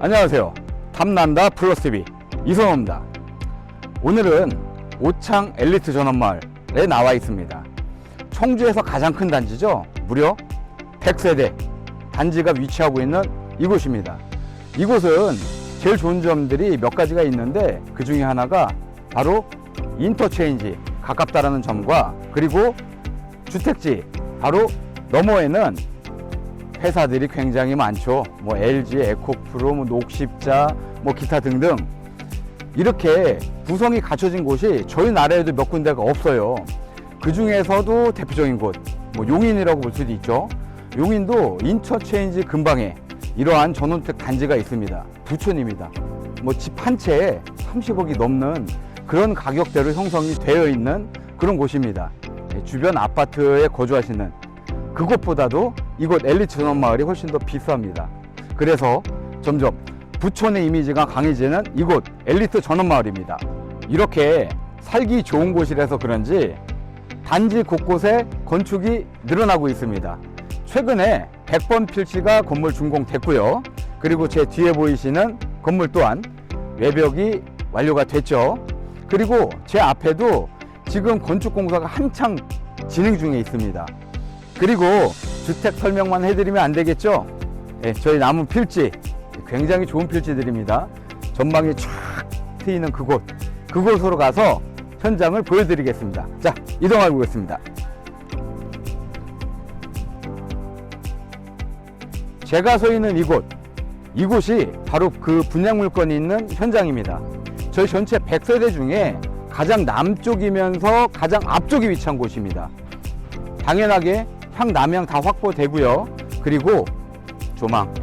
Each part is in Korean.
안녕하세요. 탐난다 플러스비 이선호입니다. 오늘은 오창 엘리트 전원마을에 나와 있습니다. 청주에서 가장 큰 단지죠. 무려 100세대 단지가 위치하고 있는 이곳입니다. 이곳은 제일 좋은 점들이 몇 가지가 있는데 그 중에 하나가 바로 인터체인지 가깝다라는 점과 그리고 주택지 바로 너머에는 회사들이 굉장히 많죠. 뭐 LG, 에코프로, 뭐 녹십자, 뭐 기타 등등 이렇게 구성이 갖춰진 곳이 저희 나라에도 몇 군데가 없어요. 그 중에서도 대표적인 곳, 뭐 용인이라고 볼 수도 있죠. 용인도 인터체인지 근방에 이러한 전원주택 단지가 있습니다. 부촌입니다. 뭐 집 한 채에 30억이 넘는 그런 가격대로 형성이 되어 있는 그런 곳입니다. 예, 주변 아파트에 거주하시는 그것보다도 이곳 엘리트 전원마을이 훨씬 더 비쌉니다. 그래서 점점 부촌의 이미지가 강해지는 이곳 엘리트 전원마을입니다. 이렇게 살기 좋은 곳이라서 그런지 단지 곳곳에 건축이 늘어나고 있습니다. 최근에 100번 필지가 건물 준공됐고요. 그리고 제 뒤에 보이시는 건물 또한 외벽이 완료가 됐죠. 그리고 제 앞에도 지금 건축 공사가 한창 진행 중에 있습니다. 그리고 주택 설명만 해드리면 안 되겠죠? 예, 저희 남은 필지 굉장히 좋은 필지들입니다. 전망이 쫙 트이는 그곳 그곳으로 가서 현장을 보여드리겠습니다. 자 이동하고 보겠습니다. 제가 서 있는 이곳 이곳이 바로 그 분양 물건이 있는 현장입니다. 저희 전체 100세대 중에 가장 남쪽이면서 가장 앞쪽에 위치한 곳입니다. 당연하게 향 남향 다 확보되고요. 그리고 조망,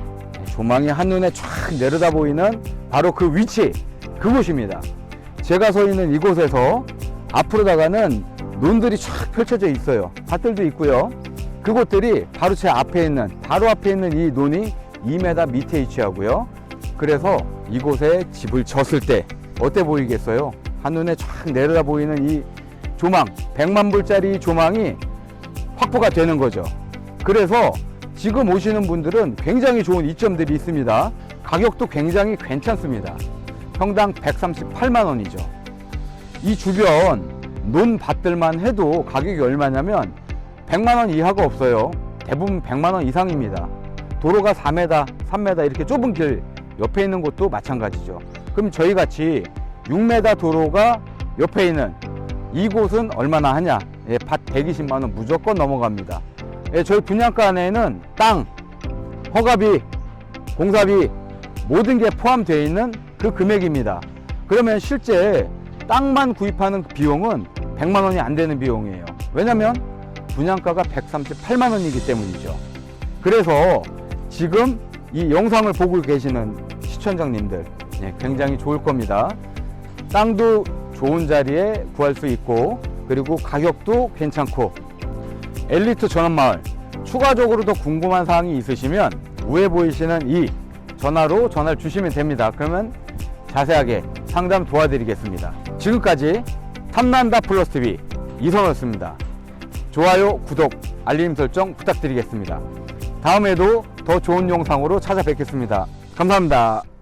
조망이 한눈에 쫙 내려다 보이는 바로 그 위치, 그곳입니다. 제가 서 있는 이곳에서 앞으로 나가는 논들이 쫙 펼쳐져 있어요. 밭들도 있고요. 그곳들이 바로 제 앞에 있는, 바로 앞에 있는 이 논이 2m 밑에 위치하고요. 그래서 이곳에 집을 졌을 때 어때 보이겠어요? 한눈에 쫙 내려다 보이는 이 조망, 100만 불짜리 조망이 확보가 되는 거죠. 그래서 지금 오시는 분들은 굉장히 좋은 이점들이 있습니다. 가격도 굉장히 괜찮습니다. 평당 138만 원이죠. 이 주변 논밭들만 해도 가격이 얼마냐면 100만 원 이하가 없어요. 대부분 100만 원 이상입니다. 도로가 4m, 3m 이렇게 좁은 길 옆에 있는 곳도 마찬가지죠. 그럼 저희 같이 6m 도로가 옆에 있는 이곳은 얼마나 하냐? 예, 밭 120만 원 무조건 넘어갑니다. 예, 저희 분양가 안에는 땅, 허가비, 공사비 모든 게 포함되어 있는 그 금액입니다. 그러면 실제 땅만 구입하는 그 비용은 100만 원이 안 되는 비용이에요. 왜냐면 분양가가 138만 원이기 때문이죠. 그래서 지금 이 영상을 보고 계시는 시청자님들 예, 굉장히 좋을 겁니다. 땅도 좋은 자리에 구할 수 있고 그리고 가격도 괜찮고 엘리트 전원마을 추가적으로 더 궁금한 사항이 있으시면 위에 보이시는 이 전화로 전화를 주시면 됩니다. 그러면 자세하게 상담 도와드리겠습니다. 지금까지 탐난다 플러스 TV 이선호였습니다. 좋아요, 구독, 알림 설정 부탁드리겠습니다. 다음에도 더 좋은 영상으로 찾아뵙겠습니다. 감사합니다.